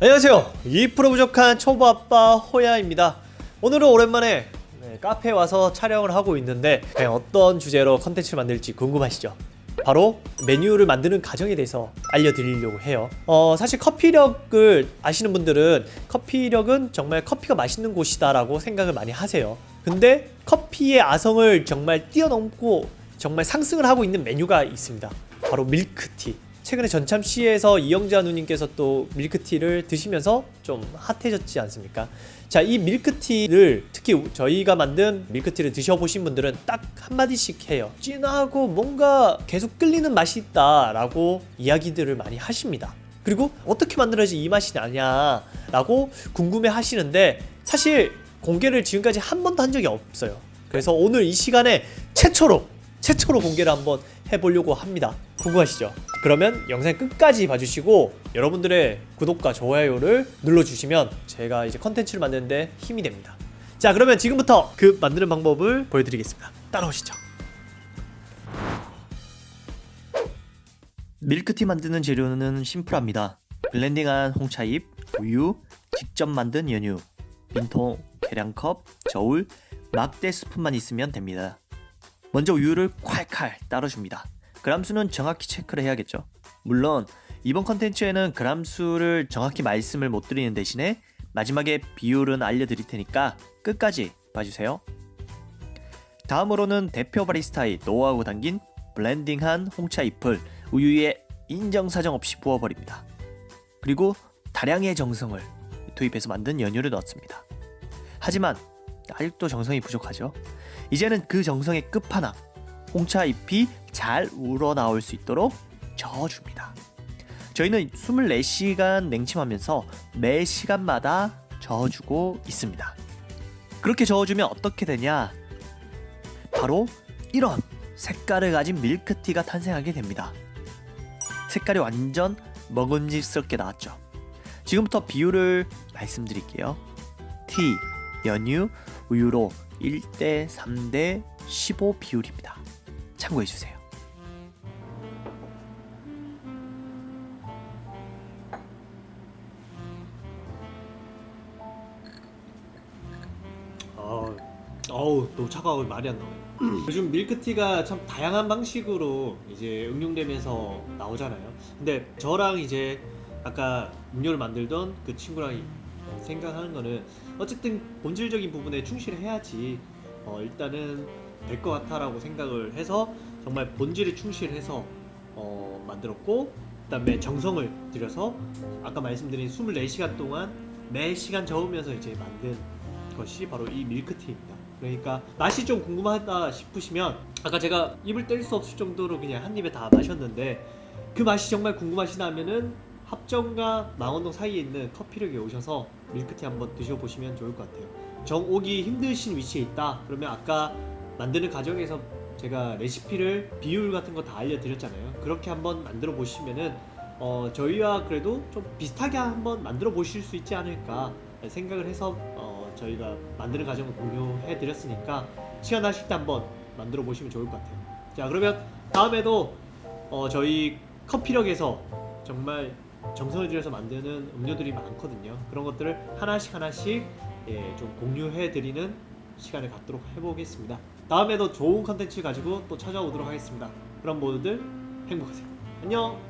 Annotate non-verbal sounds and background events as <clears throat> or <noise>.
안녕하세요. 2% 부족한 초보 아빠 호야입니다. 오늘은 오랜만에 네, 카페에 와서 촬영을 하고 있는데 과연 어떤 주제로 컨텐츠를 만들지 궁금하시죠? 바로 메뉴를 만드는 과정에 대해서 알려드리려고 해요. 어, 사실 커피력을 아시는 분들은 커피력은 정말 커피가 맛있는 곳이다 라고 생각을 많이 하세요. 근데 커피의 아성을 정말 뛰어넘고 정말 상승을 하고 있는 메뉴가 있습니다. 바로 밀크티. 최근에 전참시에서 이영자 누님께서 또 밀크티를 드시면서 좀 핫해졌지 않습니까? 자, 이 밀크티를 특히 저희가 만든 밀크티를 드셔보신 분들은 딱 한마디씩 해요. 진하고 뭔가 계속 끌리는 맛이 있다라고 이야기들을 많이 하십니다. 그리고 어떻게 만들어야지 이 맛이 나냐라고 궁금해 하시는데 사실 공개를 지금까지 한 번도 한 적이 없어요. 그래서 오늘 이 시간에 최초로 최초로 공개를 한번 해보려고 합니다. 궁금하시죠? 그러면 영상 끝까지 봐주시고 여러분들의 구독과 좋아요를 눌러주시면 제가 이제 컨텐츠를 만드는데 힘이 됩니다. 자 그러면 지금부터 그 만드는 방법을 보여드리겠습니다. 따라오시죠. 밀크티 만드는 재료는 심플합니다. 블렌딩한 홍차잎, 우유, 직접 만든 연유, 빈통, 계량컵, 저울, 막대 스푼만 있으면 됩니다. 먼저 우유를 콸콸 따라줍니다. 그람수는 정확히 체크를 해야겠죠. 물론 이번 컨텐츠에는 그람수를 정확히 말씀을 못 드리는 대신에 마지막에 비율은 알려드릴 테니까 끝까지 봐주세요. 다음으로는 대표 바리스타의 노하우 담긴 블렌딩한 홍차 잎을 우유에 인정사정 없이 부어버립니다. 그리고 다량의 정성을 투입해서 만든 연유를 넣습니다. 하지만 아직도 정성이 부족하죠. 이제는 그 정성의 끝판왕 홍차 잎이 잘 우러나올 수 있도록 저어줍니다. 저희는 24시간 냉침하면서 매 시간마다 저어주고 있습니다. 그렇게 저어주면 어떻게 되냐? 바로 이런 색깔을 가진 밀크티가 탄생하게 됩니다. 색깔이 완전 먹음직스럽게 나왔죠. 지금부터 비율을 말씀드릴게요. 티, 연유, 우유로 1대 3대 15 비율입니다. 참고해 주세요. 어, 어우 너무 차가워 말이 안 나와요. <clears throat> 요즘 밀크티가 참 다양한 방식으로 이제 응용되면서 나오잖아요. 근데 저랑 이제 아까 음료를 만들던 그 친구랑 이- 생각하는 거는 어쨌든 본질적인 부분에 충실해야지 어, 일단은 될 것 같아라고 생각을 해서 정말 본질에 충실해서 어, 만들었고 그다음에 정성을 들여서 아까 말씀드린 24시간 동안 매 시간 저으면서 이제 만든 것이 바로 이 밀크티입니다. 그러니까 맛이 좀 궁금하다 싶으시면 아까 제가 입을 뗄 수 없을 정도로 그냥 한 입에 다 마셨는데 그 맛이 정말 궁금하시다면은 합정과 망원동 사이에 있는 커피력에 오셔서 밀크티 한번 드셔보시면 좋을 것 같아요. 정 오기 힘드신 위치에 있다. 그러면 아까 만드는 과정에서 제가 레시피를 비율 같은 거 다 알려드렸잖아요. 그렇게 한번 만들어 보시면은 어, 저희와 그래도 좀 비슷하게 한번 만들어 보실 수 있지 않을까 생각을 해서 어, 저희가 만드는 과정을 공유해 드렸으니까 시간 나실 때 한번 만들어 보시면 좋을 것 같아요. 자 그러면 다음에도 어, 저희 커피력에서 정말 정성을 들여서 만드는 음료들이 많거든요. 그런 것들을 하나씩 하나씩 예, 좀 공유해 드리는 시간을 갖도록 해보겠습니다. 다음에도 좋은 컨텐츠 가지고 또 찾아오도록 하겠습니다. 그럼 모두들 행복하세요. 안녕.